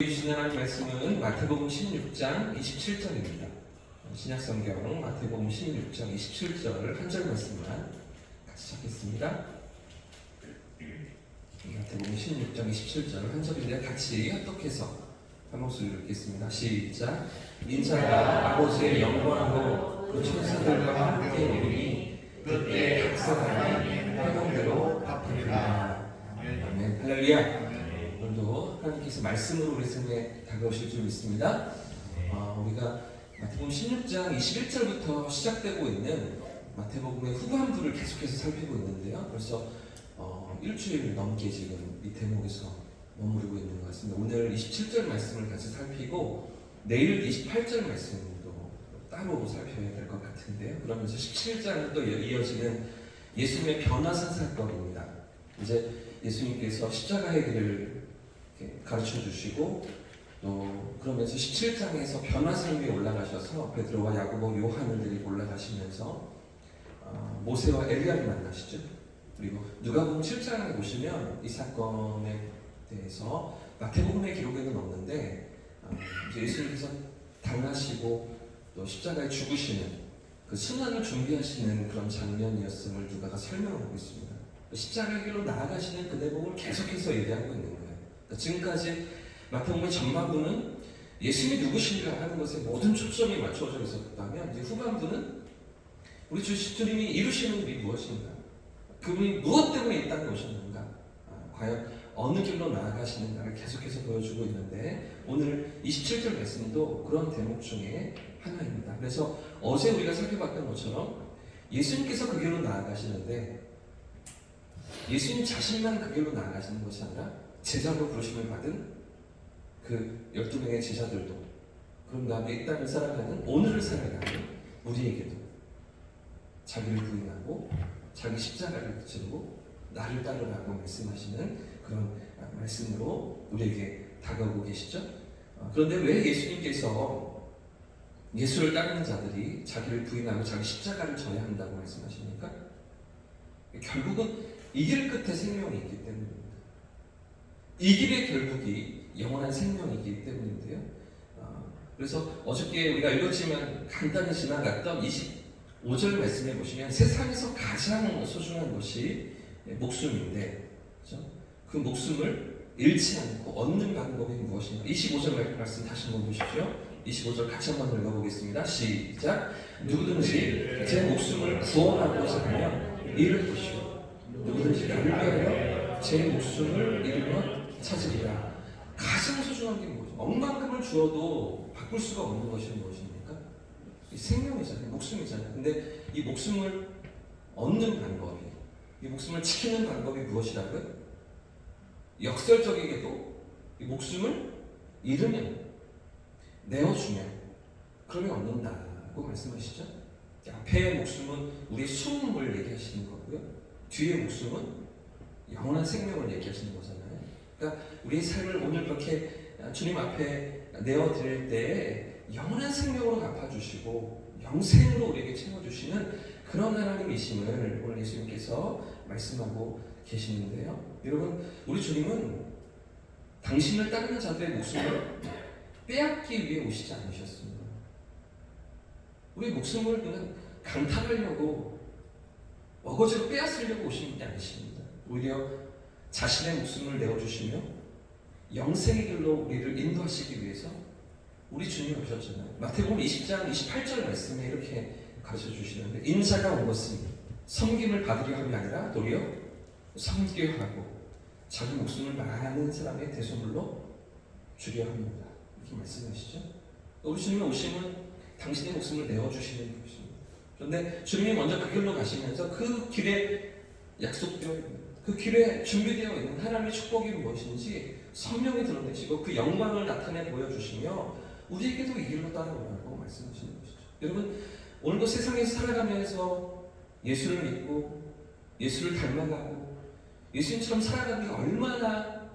주신 하나님 말씀은 마태복음 16장 27절입니다. 신약성경 마태복음 16장 27절 한 절 말씀만 같이 찾겠습니다. 마태복음 16장 27절 한 절인데 같이 합독해서 한 목소리로 읽겠습니다. 시작. 인자가 아버지의 영광으로 그 천사들과 함께 이르니 그때 각 사람이 행동대로 갚으리라. 아멘. 할렐루야. 오늘도 하나님께서 말씀으로 우리 삶에 다가오실 줄 믿습니다. 어, 우리가 마태복음 16장 21절부터 시작되고 있는 마태복음의 후반부를 계속해서 살피고 있는데요. 벌써 어, 일주일 넘게 지금 이 대목에서 머무르고 있는 것 같습니다. 오늘 27절 말씀을 같이 살피고 내일 28절 말씀도 따로 살펴야 될 것 같은데요. 그러면서 17장은 또 이어지는 예수님의 변화산 사건입니다. 이제 예수님께서 십자가의 길을 가르쳐 주시고 또 그러면서 17장에서 변화산 위에 올라가셔서 베드로와 요한을 데리고 올라가시면서 어, 모세와 엘리야를 만나시죠. 그리고 누가복음 7장에 보시면 이 사건에 대해서 마태복음의 기록에는 없는데 어, 예수님께서 당하시고 또 십자가에 죽으시는 그 순환을 준비하시는 그런 장면이었음을 누가가 설명하고 있습니다. 십자가 길로 나아가시는 그 대목을 계속해서 얘기하고 있는 거예요. 지금까지 마태복음의 전반부는 예수님이 누구신가 하는 것에 모든 초점이 맞춰져 있었다면 이제 후반부는 우리 주 주님이 이루시는 일이 무엇인가? 그분이 무엇 때문에 이 땅에 오셨는가? 아, 과연 어느 길로 나아가시는가를 계속해서 보여주고 있는데 오늘 27절 말씀도 그런 대목 중에 하나입니다. 그래서 어제 우리가 살펴봤던 것처럼 예수님께서 그 길로 나아가시는데 예수님 자신만 그 길로 나아가시는 것이 아니라 제자로 부르심을 받은 그 12명의 제자들도 그런 다음에 이 땅을 살아가는 오늘을 살아가는 우리에게도 자기를 부인하고 자기 십자가를 지르고 나를 따르라고 말씀하시는 그런 말씀으로 우리에게 다가오고 계시죠. 어, 그런데 왜 예수님께서 예수를 따르는 자들이 자기를 부인하고 자기 십자가를 져야 한다고 말씀하십니까? 결국은 이 길 끝에 생명이 있기 때문입니다. 이 길의 결국이 영원한 생명이기 때문인데요. 어, 그래서 어저께 우리가 읽었지만 간단히 지나갔던 25절 말씀해 보시면 세상에서 가장 소중한 것이 목숨인데 그렇죠? 그 목숨을 잃지 않고 얻는 방법이 무엇인가? 25절 말씀 다시 한번 보십시오. 25절 같이 한번 읽어보겠습니다. 시작. 누구든지 제 목숨을 구원하고자 하면 잃을 것이요. 누구든지 나를 위하여 제 목숨을 잃으면 찾으리라. 가장 소중한 게 무엇이죠? 억만큼을 주어도 바꿀 수가 없는 것이 무엇입니까? 이 생명이잖아요. 목숨이잖아요. 근데 이 목숨을 얻는 방법이, 이 목숨을 지키는 방법이 무엇이라고요? 역설적이게도 이 목숨을 잃으면, 내어주면, 그러면 얻는다고 말씀하시죠? 앞에 목숨은 우리의 숨을 얘기하시는 거고요. 뒤에 목숨은 영원한 생명을 얘기하시는 거잖아요. 그러니까 우리의 삶을 오늘 그렇게 주님 앞에 내어 드릴 때 영원한 생명으로 갚아주시고 영생으로 우리에게 채워주시는 그런 하나님이심을 오늘 예수님께서 말씀하고 계시는데요. 여러분, 우리 주님은 당신을 따르는 자들의 목숨을 빼앗기 위해 오시지 않으셨습니다. 우리 목숨을 그냥 강탈하려고 어거지로 빼앗으려고 오신 게 아니십니다. 오히려 자신의 목숨을 내어주시며 영생의 길로 우리를 인도하시기 위해서 우리 주님이 오셨잖아요. 마태복음 20장 28절 말씀에 이렇게 가르쳐 주시는데 인자가 온 것은 섬김을 받으려 함이 아니라 도리어 섬기려 하고 자기 목숨을 많은 사람의 대소물로 주려 합니다. 이렇게 말씀하시죠. 우리 주님이 오시면 당신의 목숨을 내어주시는 분이십니다. 그런데 주님이 먼저 그 길로 가시면서 그 길에 약속되어 있는 그 길에 준비되어 있는 하나님의 축복이 무엇인지 성령이 드러내시고 그 영광을 나타내 보여주시며 우리에게도 이 길로 따라오라고 말씀하시는 것이죠. 여러분 오늘도 세상에서 살아가면서 예수를 믿고 예수를 닮아가고 예수님처럼 살아가는 게 얼마나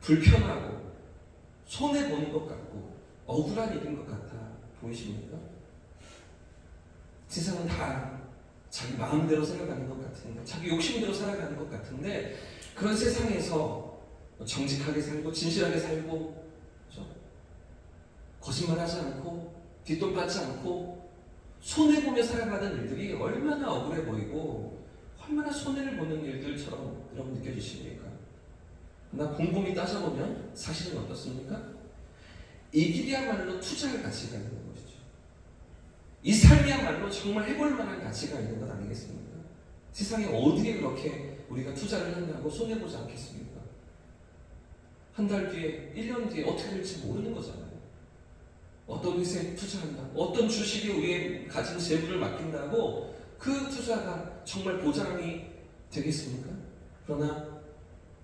불편하고 손해 보는 것 같고 억울한 일인 것 같아 보이십니까? 세상은 다 자기 마음대로 살아가는 것 같은데, 자기 욕심대로 살아가는 것 같은데, 그런 세상에서 정직하게 살고, 진실하게 살고, 그렇죠? 거짓말 하지 않고 뒷돈 받지 않고 손해 보며 살아가는 일들이 얼마나 억울해 보이고 얼마나 손해를 보는 일들처럼 여러분 느껴지십니까? 나 곰곰이 따져보면 사실은 어떻습니까? 이 길이야말로 투자할 가치가 있는 것이죠. 이 삶이야말로 정말 해볼 만한 가치가 있는 것 아니겠습니까? 세상에 어디에 그렇게 우리가 투자를 한다고 손해보지 않겠습니까? 한 달 뒤에, 1년 뒤에 어떻게 될지 모르는 거잖아요. 어떤 회사에 투자한다, 어떤 주식에 우리의 가진 재물을 맡긴다고 그 투자가 정말 보장이 되겠습니까? 그러나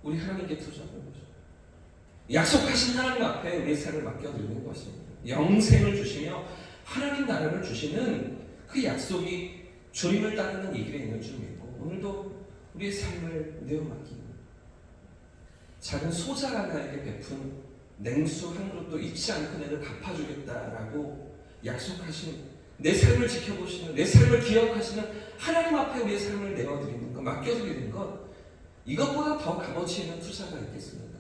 우리 하나님께 투자하는 거죠. 약속하신 하나님 앞에 우리의 삶을 맡겨드리는 것입니다. 영생을 주시며 하나님 나라를 주시는 그 약속이 주님을 따르는 이 길에 있는 줄 믿고 오늘도 우리의 삶을 내어 맡기고 작은 소자 하나에게 베푼 냉수 한 그릇도 잊지 않고 내가 갚아주겠다라고 약속하신 내 삶을 지켜보시는 내 삶을 기억하시는 하나님 앞에 우리의 삶을 내어드리는 것 맡겨드리는 것 이것보다 더 값어치 있는 투자가 있겠습니까?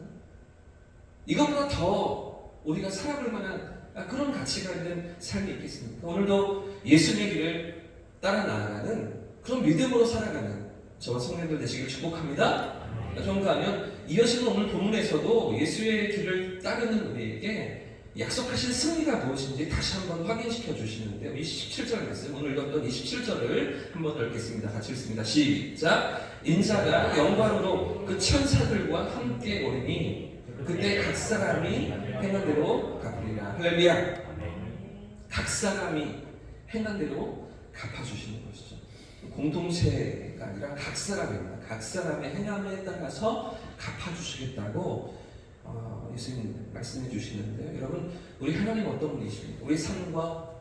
이것보다 더 우리가 살아볼 만한 그런 가치가 있는 삶이 있겠습니까? 오늘도 예수님의 길을 따라 나아가는 그런 믿음으로 살아가는 저와 성령들 되시길 축복합니다. 정도하면 이어지는 오늘 본문에서도 예수의 길을 따르는 우리에게 약속하신 승리가 무엇인지 다시 한번 확인시켜 주시는데요. 27절 말씀, 오늘 읽었던 27절을 한번 더 읽겠습니다. 같이 읽습니다. 시작! 인자가 영광으로 그 천사들과 함께 오리니 그때 각 사람이 행한 대로 갚으리라. 할렐루야! 각 사람이 행한 대로 갚아주시는 것이죠. 공동체가 아니라 각 사람입니다. 각 사람의 행함에 따라서 갚아주시겠다고 어, 예수님 말씀해 주시는데 여러분 우리 하나님 어떤 분이십니까? 우리 삶과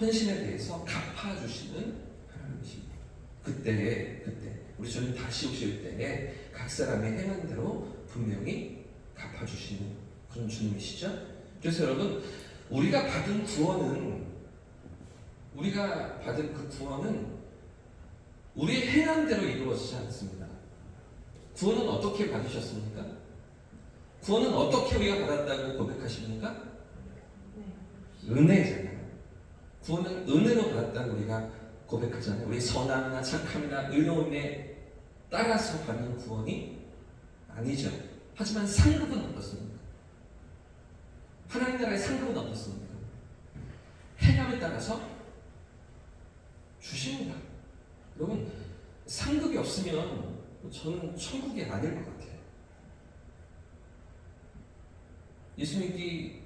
헌신에 대해서 갚아주시는 하나님이십니다. 그때에 그때 우리 주님 다시 오실 때에 각 사람의 행한 대로 분명히 갚아주시는 그런 주님이시죠. 그래서 여러분 우리가 받은 구원은 우리가 받은 그 구원은 우리의 행한 대로 이루어지지 않습니다. 구원은 어떻게 받으셨습니까? 구원은 어떻게 우리가 받았다고 고백하십니까? 은혜잖아요. 구원은 은혜로 받았다고 우리가 고백하잖아요. 우리 선함이나 착함이나 의로움에 따라서 받는 구원이 아니죠. 하지만 상급은 어떻습니까? 하나님 나라의 상급은 어떻습니까? 행함에 따라서 주십니다. 여러분 상급이 없으면 저는 천국이 아닐 것 같아요. 예수 믿기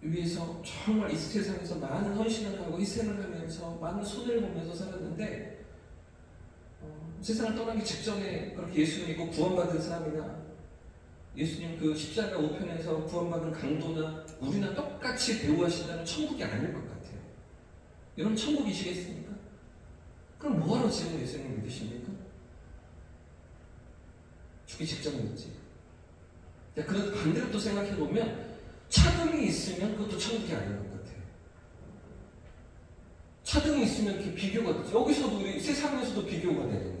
위해서 정말 이 세상에서 많은 헌신을 하고 희생을 하면서 많은 손해를 보면서 살았는데 어, 세상을 떠나기 직전에 그렇게 예수 믿고 구원받은 사람이나 예수님 그 십자가 우편에서 구원받은 강도나 우리나 똑같이 대우하신다는 천국이 아닐 것 같아요. 여러분 천국이시겠습니까? 그럼 뭐하러 지금 예수님 믿으십니까? 죽기 직전이었지. 그런 반대로 또 생각해 보면 차등이 있으면 그것도 천국이 아닌 것 같아요. 차등이 있으면 이렇게 비교가 되죠. 여기서도 우리 세상에서도 비교가 되는데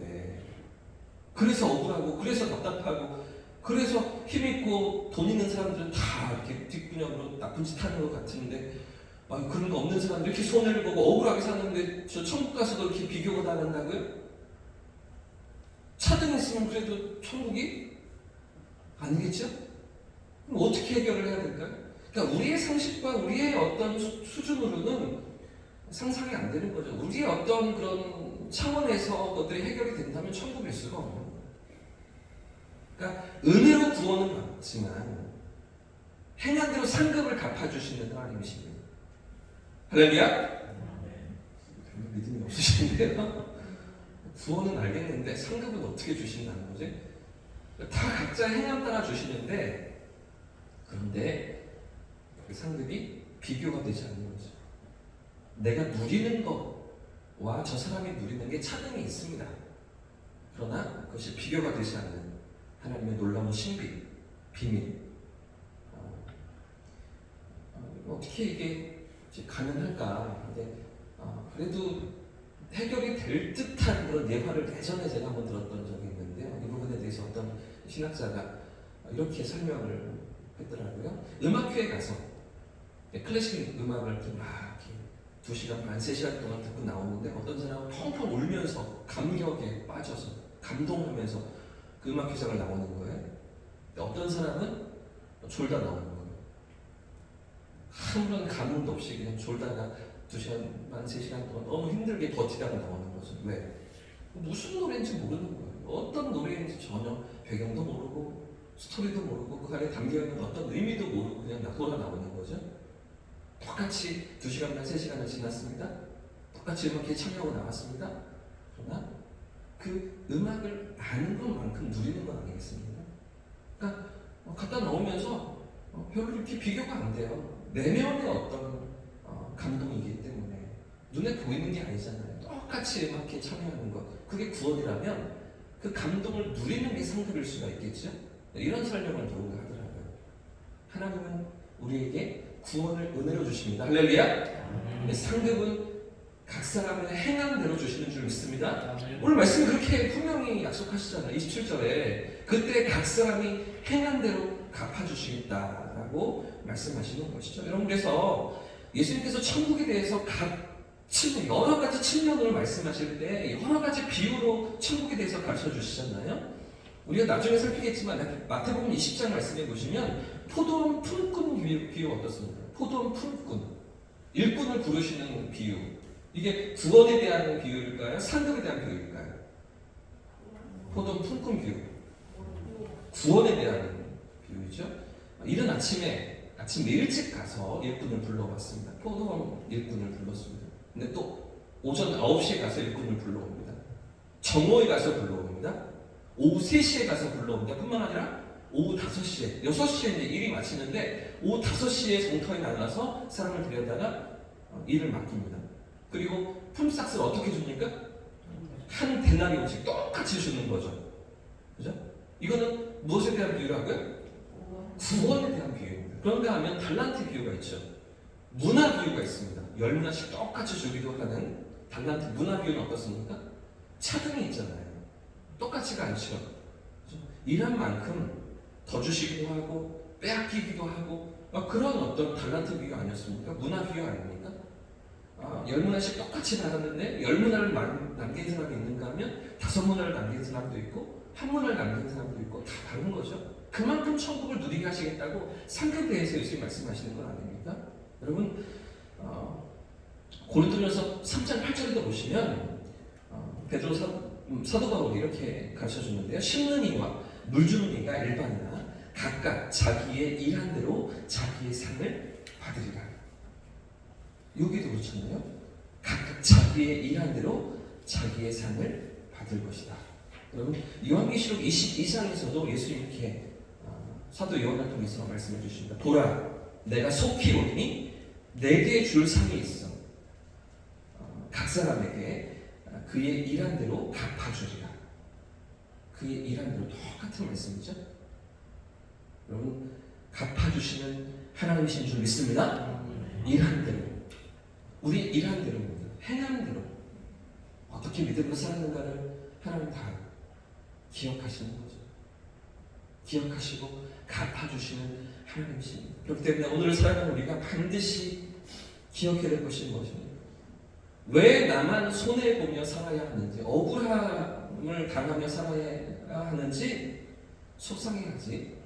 그래서 억울하고 그래서 답답하고 그래서 힘 있고 돈 있는 사람들은 다 이렇게 뒷분양으로 나쁜 짓 하는 것 같은데 아, 그런 거 없는 사람들 이렇게 손해를 보고 억울하게 사는데 저 천국 가서도 이렇게 비교가 나는다고요? 차등 있으면 그래도 천국이 아니겠죠? 그럼 어떻게 해결을 해야 될까요? 그러니까 우리의 상식과 우리의 어떤 수, 수준으로는 상상이 안 되는 거죠. 우리의 어떤 그런 차원에서 것들이 해결이 된다면 천국일 수가 없는. 그러니까 은혜로 구원은 받지만 행한 대로 상급을 갚아주시는 하나님이십니다. 할렐루야? 별로 믿음이 없으신데요. 구원은 알겠는데 상급은 어떻게 주신다는 거지? 다 각자 행함 따라 주시는데 그런데 그 상급이 비교가 되지 않는 거죠. 내가 누리는 것과 저 사람이 누리는 게 차등이 있습니다. 그러나 그것이 비교가 되지 않는 하나님의 놀라운 신비, 비밀. 어, 어, 떻게 이게 가능할까? 근데 어, 그래도 해결이 될 듯한 그런 예화를 예전에 제가 한번 들었던 적이 있는데요. 이 부분에 대해서 어떤 신학자가 이렇게 설명을 했더라고요. 음악회에 가서 네, 클래식 음악을 두 시간 반, 세 시간 동안 듣고 나오는데 어떤 사람은 펑펑 울면서 감격에 빠져서 감동하면서 그 음악 회장을 나오는 거예요. 어떤 사람은 졸다 나오는 거예요. 아무런 감흥도 없이 그냥 졸다가 두 시간 반, 세 시간 동안 너무 힘들게 버티다가 나오는 거죠. 왜? 무슨 노래인지 모르는 거예요. 어떤 노래인지 전혀 배경도 모르고 스토리도 모르고 그 안에 담겨 있는 어떤 의미도 모르고 그냥 나 돌아 나오는 거죠. 똑같이 두 시간 반, 세 시간을 지났습니다. 똑같이 음악에 참여하고 나왔습니다. 그러나 그 음악을 아는 것만큼 누리는 건 아니겠습니까? 그러니까 어, 갖다 넣으면서 어, 별로 이렇게 비교가 안 돼요. 내면의 어떤 어, 감동이기 때문에 눈에 보이는 게 아니잖아요. 똑같이 음악에 참여하는 것. 그게 구원이라면 그 감동을 누리는 게 상급일 수가 있겠죠. 이런 설명을 누군가 하더라고요. 하나님은 우리에게 구원을 은혜로 주십니다. 할렐루야. 네, 상급은 각 사람의 행함대로 주시는 줄 믿습니다. 오늘 말씀 그렇게 분명히 약속하시잖아요. 27절에 그때 각 사람이 행한 대로 갚아주시겠다라고 말씀하시는 것이죠. 여러분 그래서 예수님께서 천국에 대해서 각 측면, 여러 가지 측면으로 말씀하실 때 여러 가지 비유로 천국에 대해서 가르쳐 주시잖아요. 우리가 나중에 살피겠지만 마태복음 20장 말씀해 보시면 포도원 품꾼 비유 어떻습니까? 포도원 품꾼 일꾼을 부르시는 비유 이게 구원에 대한 비유일까요? 상급에 대한 비유일까요? 포도원 품꾼 비유 구원에 대한 비유이죠. 이른 아침에 아침 일찍 가서 일꾼을 불러왔습니다. 포도원 일꾼을 불렀습니다. 근데 또 오전 9시에 가서 일꾼을 불러옵니다. 정오에 가서 불러옵니다. 오후 3시에 가서 불러옵니다. 뿐만 아니라 오후 5시에, 6시에 이제 일이 마치는데 오후 5시에 정터에 나가서 사람을 들여다가 어, 일을 맡깁니다. 그리고 품삯을 어떻게 줍니까? 한 데나리온씩 똑같이 주는 거죠. 그죠? 이거는 무엇에 대한 비유라고요? 구원에 대한 비유입니다. 그런가 하면 달란트 비유가 있죠. 문화 비유가 있습니다. 열 문화씩 똑같이 주기도 하는 달란트 문화 비유는 어떻습니까? 차등이 있잖아요. 똑같지가 않죠. 일한 만큼 더 주시기도 하고 빼앗기기도 하고 아, 그런 어떤 달란트 비유 아니었습니까? 문화 비유 아닙니까? 아, 열 문화씩 똑같이 받았는데 열 문화를 남- 남긴 사람이 있는가 하면 다섯 문화를 남긴 사람도 있고 한 문화를 남긴 사람도 있고 다 다른 거죠. 그만큼 천국을 누리게 하시겠다고 상급에 대해서 예수님 말씀하시는 건 아닙니까? 여러분 어, 고린도전서 3장 8절에도 보시면 어, 베드로 사, 음, 사도 바울이 이렇게 가르쳐 주는데요. 심는 이와 물 주는 이가 일반이나 각각 자기의 일한 대로 자기의 상을 받으리라. 여기도 그렇잖아요. 각각 자기의 일한 대로 자기의 상을 받을 것이다. 여러분 요한계시록 22장에서도 예수님 이렇게 어, 사도 요한을 통해서 말씀해 주십니다. 보라, 내가 속히 오니 내게 줄 상이 있어. 어, 각 사람에게 어, 그의 일한 대로 갚아 주리라. 그의 일한 대로 똑같은 말씀이죠. 여러분 갚아 주시는 하나님이신 줄 믿습니다. 일한 대로 우리 일한 대로입니다. 행한 대로 어떻게 믿음으로 살았는가를 하나님 다 기억하시는 거죠. 기억하시고 갚아주시는 하나님이십니다. 그렇기 때문에 오늘 살아가는 우리가 반드시 기억해야 될 것이 무엇입니까? 왜 나만 손해보며 살아야 하는지, 억울함을 당하며 살아야 하는지 속상해하지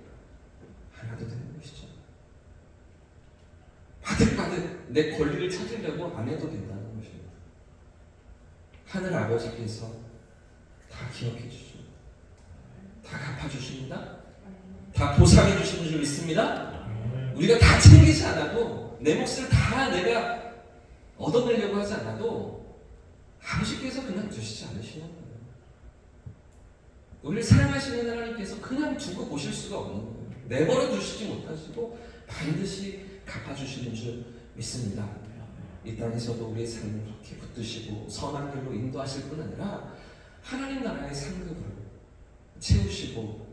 않아도 것이죠. 바득바득 내 권리를 찾으려고 안 해도 된다는 것입니다. 하늘 아버지께서 다 기억해 주시고 다 갚아주십니다. 다 보상해 주시는 줄 믿습니다. 우리가 다 챙기지 않아도 내 몫을 다 내가 얻어내려고 하지 않아도 아버지께서 그냥 두시지 않으시는 거예요. 우리를 사랑하시는 하나님께서 그냥 두고 보실 수가 없는 거예요. 내버려 두시지 못하시고 반드시 갚아주시는 줄 믿습니다. 이 땅에서도 우리의 삶을 그렇게 붙드시고 선한 길로 인도하실 뿐 아니라 하나님 나라의 상급을 채우시고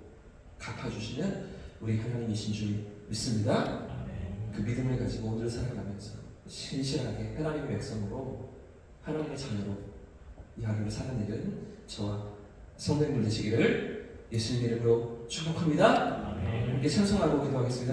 갚아주시는 우리 하나님이신 줄 믿습니다. 그 믿음을 가지고 오늘 살아가면서 신실하게 하나님의 백성으로 하나님의 자녀로 이 하루를 살아내는 저와 성도님들 되시기를 예수님 이름으로 축복합니다. 함께 찬송하고 기도하겠습니다.